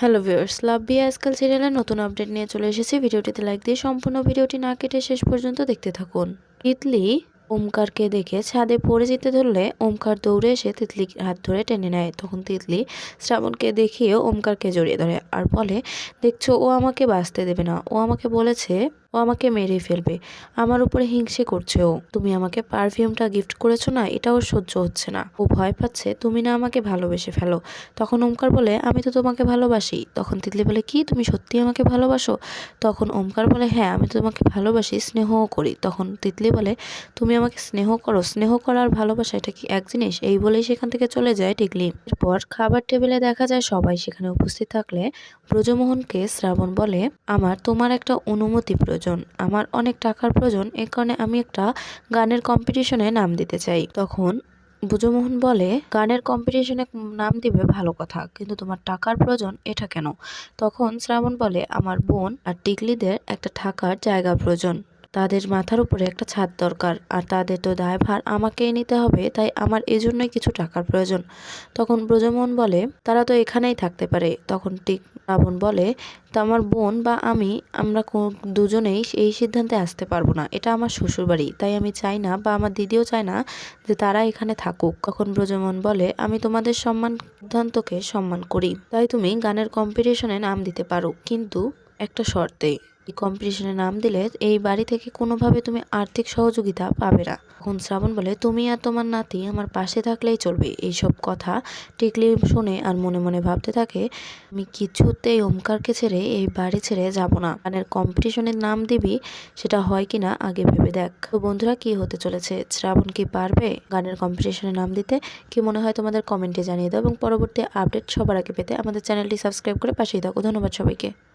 Hello viewers লাভ B আজকাল সিরিয়ালের নতুন আপডেট নিয়ে চলে এসেছি। ভিডিওটিতে লাইক দিয়ে সম্পূর্ণ ভিডিওটি না কেটে শেষ পর্যন্ত দেখতে থাকুন। তিতলি ওমকারকে দেখে ছাদে পড়ে যেতে ধরলে ওমকার দৌড়ে এসে তিতলি হাত ধরে টেনে নেয়। তখন তিতলি শ্রাবণকে দেখিয়ে ওমকারকে জড়িয়ে ধরে আর বলে, দেখছ, ও আমাকে বাঁচতে দেবে না। ও আমাকে বলেছে ও আমাকে মেরে ফেলবে। আমার উপরে হিংসে করছে ও। তুমি আমাকে পারফিউমটা গিফট করেছ না, এটাও সহ্য হচ্ছে না। ও ভয় পাচ্ছে, তুমি না আমাকে ভালোবেসে ফেলো। তখন ওমকার বলে, আমি তো তোমাকে ভালোবাসি। তখন তিতলি বলে, কি? তুমি সত্যি আমাকে ভালোবাসো? তখন ওমকার বলে হ্যাঁ আমি তো তোমাকে ভালোবাসি, স্নেহও করি। তখন তিতলি বলে, তুমি আমাকে স্নেহ করো। স্নেহ করার ভালোবাসা, এটা কি এক জিনিস? এই বলেই সেখান থেকে চলে যায় টিকলি। এরপর খাবার টেবিলে দেখা যায় সবাই সেখানে উপস্থিত থাকলে ব্রজমোহনকে শ্রাবণ বলে, আমার তোমার একটা অনুমতি প্রয়োজন। আমার অনেক টাকার প্রয়োজন, এ কারণে আমি একটা গানের কম্পিটিশনে নাম দিতে চাই। তখন বুজমোহন বলে, গানের কম্পিটিশনে নাম দিবে ভালো কথা, কিন্তু তোমার টাকার প্রয়োজন এটা কেন? তখন শ্রাবণ বলে, আমার বোন আর টিকলিদের একটা থাকার জায়গা প্রয়োজন। তাদের মাথার উপরে একটা ছাদ দরকার, আর তাদের তো দায়ভার আমাকেই নিতে হবে, তাই আমার এজন্যই কিছু টাকার প্রয়োজন। তখন ব্রজমোহন বলে, তারা তো এখানেই থাকতে পারে। তখন টিক শ্রাবণ বলে, তা আমার বোন বা আমি, আমরা দুজনেই এই সিদ্ধান্তে আসতে পারব না। এটা আমার শ্বশুরবাড়ি, তাই আমি চাই না বা আমার দিদিও চায় না যে তারা এখানে থাকুক। তখন ব্রজমোহন বলে, আমি তোমাদের সম্মান, সিদ্ধান্তকে সম্মান করি। তাই তুমি গানের কম্পিটিশনে নাম দিতে পারো, কিন্তু একটা শর্তে। কম্পিটিশনে নাম দিলে এই বাড়ি থেকে কোনোভাবে তুমি আর্থিক সহযোগিতা পাবে না। তখন শ্রাবণ বলে, তুমি আর তোমার নাতি আমার পাশে থাকলেই চলবে। এইসব কথা টিকলি শুনে আর মনে মনে ভাবতে থাকে, আমি কিছুতেই ওমকারকে ছেড়ে এই বাড়ি ছেড়ে যাব না। গানের কম্পিটিশনের নাম দিবি, সেটা হয় কি না আগে ভেবে দেখ। তো বন্ধুরা, কি হতে চলেছে? শ্রাবণ কি পারবে গানের কম্পিটিশনে নাম দিতে? কি মনে হয় তোমাদের কমেন্টে জানিয়ে দাও এবং পরবর্তী আপডেট সবার আগে পেতে আমাদের চ্যানেলটি সাবস্ক্রাইব করে পাশেই থাকো। ধন্যবাদ সবাইকে।